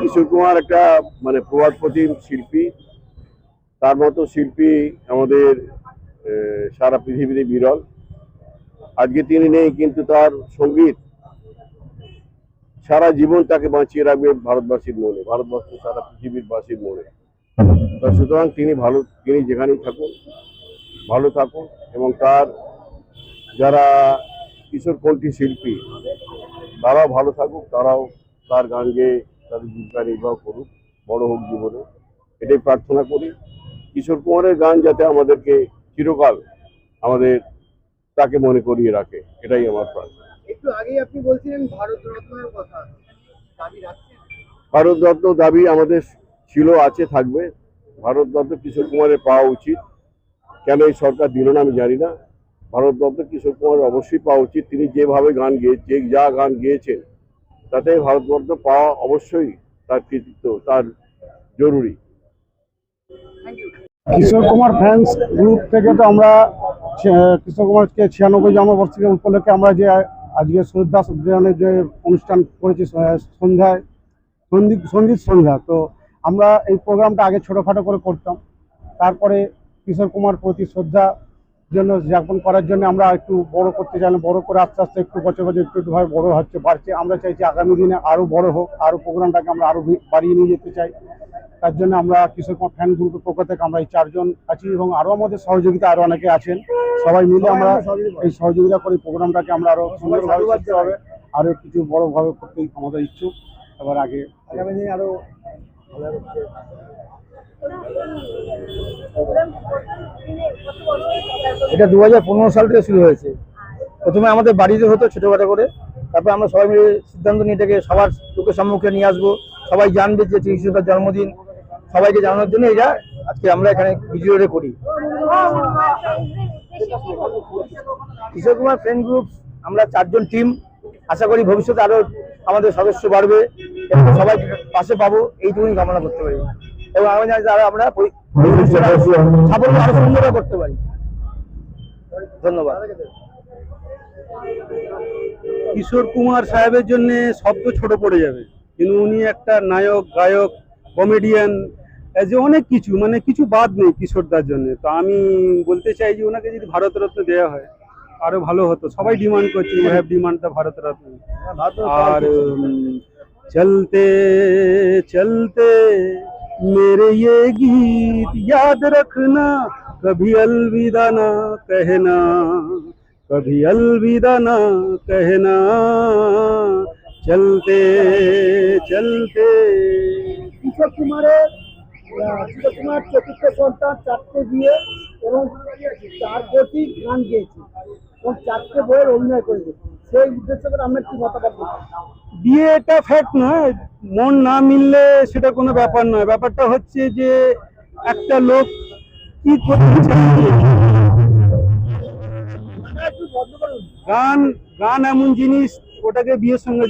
কিশোর কুমার একটা মানে প্রতিম শিল্পী তার মতো শিল্পী আমাদের আহ, সারা পৃথিবীতে বিরল। আজকে তিনি নেই কিন্তু তার সংগীত সারা জীবন তাকে বাঁচিয়ে রাখবে ভারতবাসীর মনে। ভারতবর্ষ সারা পৃথিবীর বাসীর মনে। সুতরাং তিনি ভালো তিনি যেখানেই থাকুন ভালো থাকুন এবং তার যারা কিশোর কণ্ঠী শিল্পী তারাও ভালো থাকুক তারাও তার গান গেয়ে তাদের জীবিকা নির্বাহ করুক বড় হোক জীবনে। এটাই প্রার্থনা করি। কিশোর কুমারের গান যাতে আমাদেরকে চিরকাল আমাদের তাকে মনে করিয়ে রাখে এটাই আমার প্রার্থনা। একটু আগেই আপনি বলছিলেন ভারত রত্নের কথা দাবি রাখছেন? ভারতরত্ন দাবি আমাদের ছিল, আছে, থাকবে। ভারতরত্ন কিশোর কুমারের পাওয়া উচিত। কেন এই সরকার দিল না আমি জানি না। ভারতরত্ন কিশোর কুমারের অবশ্যই পাওয়া উচিত। তিনি যেভাবে গান গেয়ে, যে যা গান গেয়েছেন, তাতে ভারতরত্ন পাওয়া অবশ্যই তার কৃতিত্ব, তার জরুরি। কিশোর কুমার ফ্যান্স গ্রুপ থেকে তো আমরা কিশোর কুমারকে ছিয়ানব্বই জন্মবর্ষিকী উপলক্ষে আমরা যে আজকে শ্রদ্ধা যে অনুষ্ঠান করেছি সন্ধ্যায় সংগীত সন্ধ্যা, তো আমরা এই প্রোগ্রামটা আগে ছোটোখাটো করে করতাম। তারপরে কিশোর কুমার প্রতি শ্রদ্ধা জন্য যাপন করার জন্য আমরা একটু বড় করতে চাইলাম বড় করে আস্তে আস্তে একটু বছর বছর একটু একটু ভাবে বড় হচ্ছে বাড়ছে। আমরা চাইছি আগামী দিনে আরও বড় হোক আরও প্রোগ্রামটাকে আমরা আরও বাড়িয়ে নিয়ে যেতে চাই। তার জন্য আমরা কিশোর কুমার ফ্যান গ্রুপের পক্ষ থেকে আমরা এই চারজন আছি এবং আরও আমাদের সহযোগিতা আরও অনেকে আছেন। সবাই মিলে আমরা এই সহযোগিতা করে প্রোগ্রামটাকে আমরা আরও সুন্দরভাবে করতে হবে। আরও কিছু বড়ভাবে করতেই আমাদের ইচ্ছুক। এবার আগে আগামী দিনে আরও এটা দু হাজার পনেরো সাল থেকে শুরু হয়েছে। প্রথমে আমাদের বাড়িতে হতো ছোটোখাটো করে। তারপর আমরা সবাই মিলে সিদ্ধান্ত নিয়ে এটাকে সবার লোকের সম্মুখে নিয়ে আসব। সবাই জানবে যে চিকিৎসকের জন্মদিন। সবাইকে জানানোর জন্য এটা আজকে আমরা এখানে ভিডিওরে করি। কিশোর কুমার ফ্রেন্ড গ্রুপ আমরা চারজন টিম আশা করি ভবিষ্যতে আরও আমাদের সদস্য বাড়বে। সবাই পাশে পাবো এইটুকুনি কামনা করতে পারি। এবং আমরা সাফল্য আরও সুন্দর করতে পারি। ধন্যবাদ। কিশোর কুমার সাহেবের জন্য শব্দ ছোট পড়ে যাবে। কিন্তু উনি একটা নায়ক গায়ক কমেডিয়ান যে অনেক কিছু মানে কিছু বাদ নেই কিশোরদার জন্য। তো আমি বলতে চাই যে ওনাকে যদি ভারতরত্ন দেওয়া হয় আরও ভালো হতো। সবাই ডিমান্ড করছে you have demand the Bharat Ratna. আর উম, চলতে চলতে मेरे ये गीत याद रखना कभी अलविदा ना कहना कभी अलविदा ना कहना चलते चलते কিশোর কুমারের আহ, কিশোর কুমার চতুর্থ সন্তান চারটে বিয়ে এবং চার কোটি গান গেয়েছে এবং চারটে বইয়ের অভিনয় করেছে সেই উদ্দেশ্য করে আমরা কি মতামত দিই? বিয়েটা ফ্যাক্ট নয়, মন না মিললে সেটা কোনো ব্যাপার নয়। ব্যাপারটা হচ্ছে যে একটা লোক কি করতে চাইছে গান গান এমন জিনিস, ওটাকে বিয়ের সঙ্গে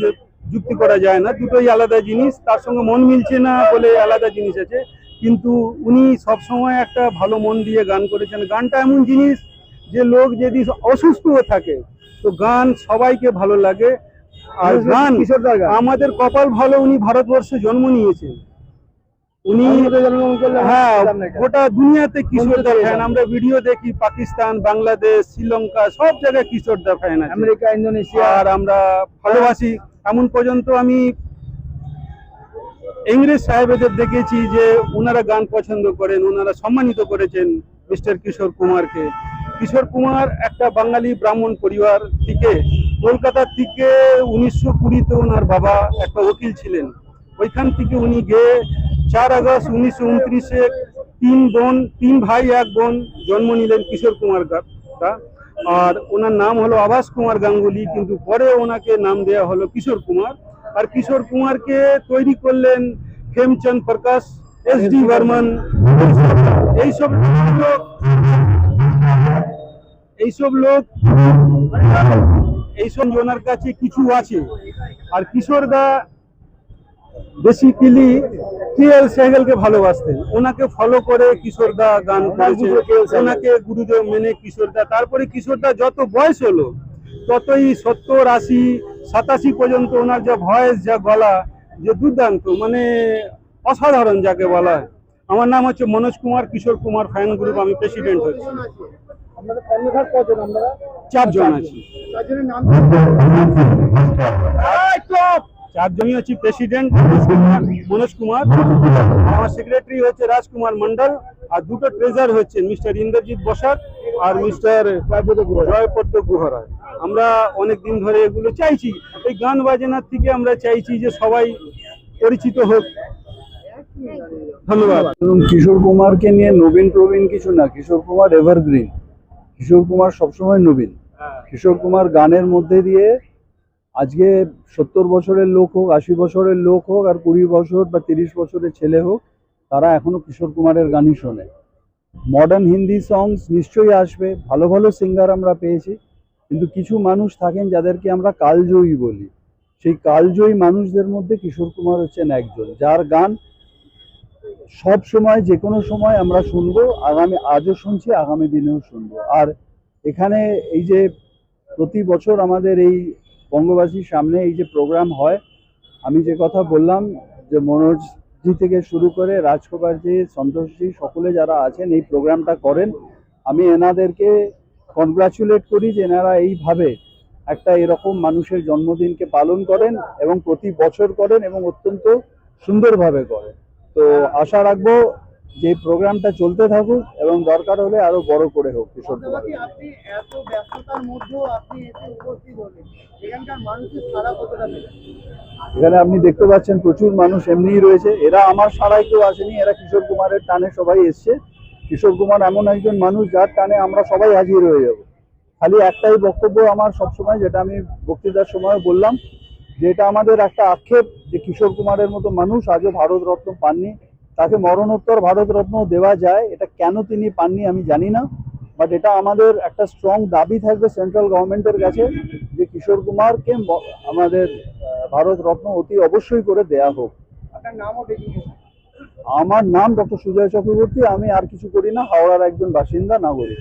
যুক্তি করা যায় না। দুটোই আলাদা জিনিস, তার সঙ্গে মন মিলছে না বলে আলাদা জিনিস আছে। কিন্তু উনি সবসময় একটা ভালো মন দিয়ে গান করেছেন। গানটা এমন জিনিস যে লোক যদি অসুস্থও থাকে, তো গান সবাইকে ভালো লাগে। আর গান আমাদের কপাল ভালো উনি ভারতবর্ষে জন্ম নিয়েছেন। উনি হ্যাঁ গোটা দুনিয়াতে কিশোরদা ফ্যান আমরা ভিডিও দেখি পাকিস্তান বাংলাদেশ শ্রীলঙ্কা সব জায়গায় কিশোরদা ফ্যান আছে আমেরিকা ইন্দোনেশিয়া। আর আমরা ভালোবাসি। এমন পর্যন্ত আমি ইংরেজ সাহেবদের দেখেছি যে ওনারা গান পছন্দ করেন ওনারা সম্মানিত করেছেন মিস্টার কিশোর কুমারকে। কিশোর কুমার একটা বাঙালি ব্রাহ্মণ পরিবার থেকে কলকাতার থেকে উনিশশো কুড়িতে ওনার বাবা একটা উকিল ছিলেন। ওইখান থেকে উনি গিয়ে চার আগস্ট উনিশশো উনত্রিশে তিন বোন, তিন ভাই, এক বোন জন্ম নিলেন কিশোর কুমার দা। আর ওনার নাম হলো আবাস কুমার গাঙ্গুলি, কিন্তু পরে ওনাকে নাম দেওয়া হলো কিশোর কুমার। আর কিশোর কুমারকে তৈরি করলেন হেমচন্দ প্রকাশ, এস ডি বর্মন। এইসব এইসব লোক এইসব ওনার কাছে কিছু আছে। আর কিশোর দা বেসিক্যালি কে এল সেহেলকে ভালোবাসতেন। ওনাকে ফলো করে কিশোরদা গান করেছে। ওনাকে গুরুদেব মেনে কিশোরদা তারপরে কিশোরদা যত বয়স হলো ততই সত্তর আশি সাতাশি পর্যন্ত ওনার যা ভয়েস যা গলা যে দুর্দান্ত মানে অসাধারণ যাকে বলা হয়। আমার নাম হচ্ছে মনোজ কুমার কিশোর কুমার ফ্যান গ্রুপ আমি প্রেসিডেন্ট হচ্ছি। চারজন আছি। চারজনই হচ্ছে প্রেসিডেন্ট মনোজ কুমার। আমার সেক্রেটারি হচ্ছে রাজকুমার মন্ডল আর দুটো ট্রেজার হচ্ছে মিস্টার ইন্দ্রজিৎ বসাক আর মিস্টার জয়পদ্র গুহরায়। আমরা অনেক দিন ধরে এগুলো চাইছি। এই গান বাজনার থেকে আমরা চাইছি যে সবাই পরিচিত হোক। ধন্যবাদ। কিশোর কুমারকে নিয়ে নবীন প্রবীণ কিছু না কিশোর কুমার এভারগ্রিন কিশোর কুমার সবসময় নবীন। কিশোর কুমার গানের মধ্যে দিয়ে আজকে সত্তর বছরের লোক হোক আশি বছরের লোক হোক আর কুড়ি বছর বা তিরিশ বছরের ছেলে হোক তারা এখনও কিশোর কুমারের গানই শোনে। মডার্ন হিন্দি সংস নিশ্চয়ই আসবে ভালো ভালো সিঙ্গার আমরা পেয়েছি কিন্তু কিছু মানুষ থাকেন যাদেরকে আমরা কালজয়ী বলি। সেই কালজয়ী মানুষদের মধ্যে কিশোর কুমার হচ্ছেন একজন যার গান সব সময়, যে কোনো সময় আমরা শুনব, আগামী, আজও শুনছি, আগামী দিনেও শুনব। আর এখানে এই যে প্রতি বছর আমাদের এই বঙ্গবাসীর সামনে এই যে প্রোগ্রাম হয়, আমি যে কথা বললাম, যে মনোজজি থেকে শুরু করে রাজকুমারজি সন্তোষজি সকলে যারা আছেন, এই প্রোগ্রামটা করেন, আমি এনাদেরকে কনগ্রাচুলেট করি যে এনারা এইভাবে একটা এরকম মানুষের জন্মদিনকে পালন করেন এবং প্রতি বছর করেন এবং অত্যন্ত সুন্দরভাবে করেন। তো আশা রাখব যে প্রোগ্রামটা চলতে থাকুক এবং দরকার হলে আরও বড় করে হোক কিশোর এখানে আপনি দেখতে পাচ্ছেন প্রচুর মানুষ এমনিই রয়েছে। এরা আমার সারাই কেউ আসেনি এরা কিশোর কুমারের টানে সবাই এসছে। কিশোর কুমার এমন একজন মানুষ যার টানে আমরা সবাই হাজির হয়ে যাব। খালি একটাই বক্তব্য আমার সবসময় যেটা আমি বক্তৃতার সময় বললাম যে এটা আমাদের একটা আক্ষেপ যে কিশোর কুমারের মতো মানুষ আজও ভারতরত্ন পাননি। তাকে মরণোত্তর ভারতরত্ন দেওয়া যায় এটা কেন তিনি পাননি আমি জানি না। বাট এটা আমাদের একটা স্ট্রং দাবি থাকবে সেন্ট্রাল গভর্নমেন্টের কাছে যে কিশোর কুমারকে আমাদের ভারতরত্ন অতি অবশ্যই করে দেয়া হোক। আমার নাম ডক্টর সুজয় চক্রবর্তী আমি আর কিছু করি না হাওড়ার একজন বাসিন্দা নাগরিক।